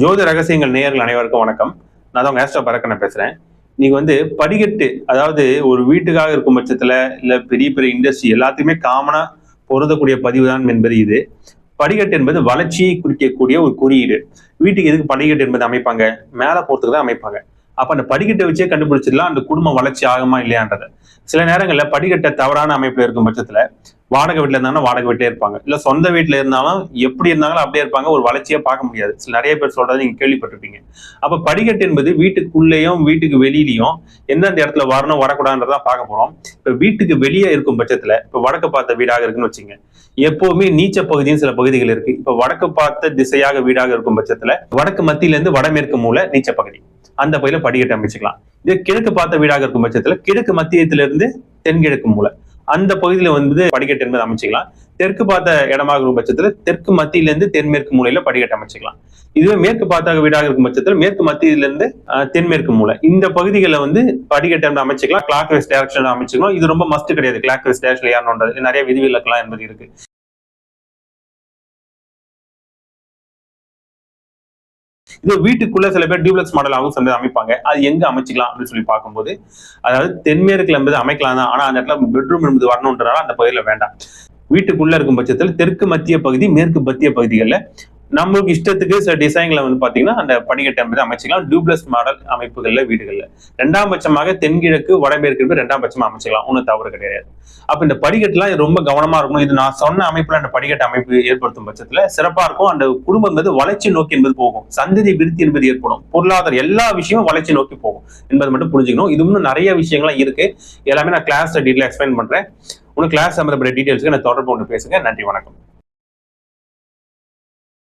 ஜோதி ரகசியங்கள் நேயர்கள் அனைவருக்கும் வணக்கம். நான் தான் ஆஸ்ட்ரோ பறக்கனை பேசுறேன். நீங்க வந்து படிக்கட்டு அதாவது ஒரு வீட்டுக்காக இருக்கும் பட்சத்துல இல்ல பெரிய பெரிய இண்டஸ்ட்ரி எல்லாத்தையுமே காமனா பொருந்தக்கூடிய பதிவு தான் என்பது இது. படிக்கட்டு என்பது வளர்ச்சியை குறிக்கக்கூடிய ஒரு குறியீடு. வீட்டுக்கு எதுக்கு படிக்கட்டு என்பது அமைப்பாங்க? மேல போறதுக்கு தான் அமைப்பாங்க. அப்ப அந்த படிக்கட்டை வச்சே கண்டுபிடிச்சிடலாம். அந்த குடும்பம் வளர்ச்சி ஆகுமா இல்லையான்றத. சில நேரங்களில் படிக்கட்டை தவறான அமைப்பில் இருக்கும் பட்சத்துல வாடகை வீட்டில் இருந்தாலும் வாடகை வீட்டிலே இருப்பாங்க. இல்லை சொந்த வீட்டில் இருந்தாலும் எப்படி இருந்தாலும் அப்படியே இருப்பாங்க. ஒரு வளர்ச்சியாக பார்க்க முடியாது. நிறைய பேர் சொல்கிறது நீங்க கேள்விப்பட்டிருப்பீங்க. அப்போ படிக்கட்டு என்பது வீட்டுக்குள்ளேயும் வீட்டுக்கு வெளியிலையும் எந்தெந்த இடத்துல வரணும் வரக்கூடாதுன்றதான் பார்க்க போகிறோம் இப்போ வீட்டுக்கு வெளியே இருக்கும் பட்சத்துல இப்போ வடக்கு பார்த்த வீடாக இருக்குன்னு வச்சுங்க. எப்போவுமே நீச்ச பகுதியும் சில பகுதிகள் இருக்கு. இப்ப வடக்கு பார்த்த திசையாக வீடாக இருக்கும் பட்சத்துல வடக்கு மத்தியில இருந்து வடமேற்கு மூலை நீச்ச பகுதி. அந்த பகுதியில் படிக்கட்டு அமைச்சுக்கலாம். இது கிழக்கு பார்த்த வீடாக இருக்கும் பட்சத்துல கிழக்கு மத்தியத்துல இருந்து தென்கிழக்கு மூலை. அந்த பகுதியில வந்து படிக்கட்டு என்பது அமைச்சுக்கலாம். தெற்கு பார்த்த இடமாக இருக்கும் பட்சத்துல தெற்கு மத்தியில இருந்து தென்மேற்கு மூலையில படிக்கட்டு அமைச்சுக்கலாம். இதுவே மேற்கு பார்த்த வீடாக இருக்கும் பட்சத்துல மேற்கு மத்தியில இருந்து தென்மேற்கு மூலை. இந்த பகுதிகளில் வந்து படிக்கட்டு அமைச்சிக்கலாம் அமைச்சுக்கலாம். கிளாக் வைஸ் டைரக்ஷன் அமைச்சுக்கலாம். இது ரொம்ப மஸ்ட் கிடையாது. கிளாக் வைஸ் டைரக்ஷன் யாருன்றது நிறைய விதிவிலக்கெல்லாம் என்பது இருக்கு. இது வீட்டுக்குள்ள சில பேர் டியூப்ளெக்ஸ் மாடலாகவும் சேர்ந்து அமைப்பாங்க. அது எங்க அமைச்சிக்கலாம் அப்படின்னு சொல்லி பார்க்கும்போது அதாவது தென்மேற்குல என்பது அமைக்கலாம் தான். ஆனா அந்த இடத்துல பெட்ரூம் என்பது வரணுன்றனால அந்த பகுதியில் வேண்டாம். வீட்டுக்குள்ள இருக்கும் பட்சத்தில் தெற்கு மத்திய பகுதி மேற்கு மத்திய பகுதிகளில் நம்மளுக்கு இஷ்டத்துக்கு சில டிசைன்களை வந்து பார்த்தீங்கன்னா அந்த படிக்கட்டை என்பது அமைச்சிக்கலாம். டியூப்ளஸ் மாடல் அமைப்புகளில் வீடுகளில். ரெண்டாம் பட்சமாக தென்கிழக்கு வடமேற்கு ரெண்டாம் பட்சமாக அமைச்சிக்கலாம். ஒன்றும் தவறு கிடையாது. அப்போ இந்த படிக்கட்டுலாம் ரொம்ப கவனமாக இருக்கணும். இது நான் சொன்ன அமைப்பில் அந்த படிக்கட்டு அமைப்பு ஏற்படுத்தும் பட்சத்தில் சிறப்பாக இருக்கும். அந்த குடும்பம் என்பது வளர்ச்சி நோக்கி என்பது போகும். சந்ததி விருத்தி என்பது ஏற்படும். பொருளாதார எல்லா விஷயமும் வளர்ச்சி நோக்கி போகும் என்பது மட்டும் புரிஞ்சுக்கணும். இது இன்னும் நிறைய விஷயங்கள்லாம் இருக்கு. எல்லாமே நான் கிளாஸ் டீட்டெயில் எக்ஸ்பிளைன் பண்ணுறேன் உனக்கு கிளாஸ் சம்மந்தப்பட்ட டீட்டெயில்ஸ்க்கு நான் தொடர்பு கொண்டு பேசுங்க. நன்றி வணக்கம்.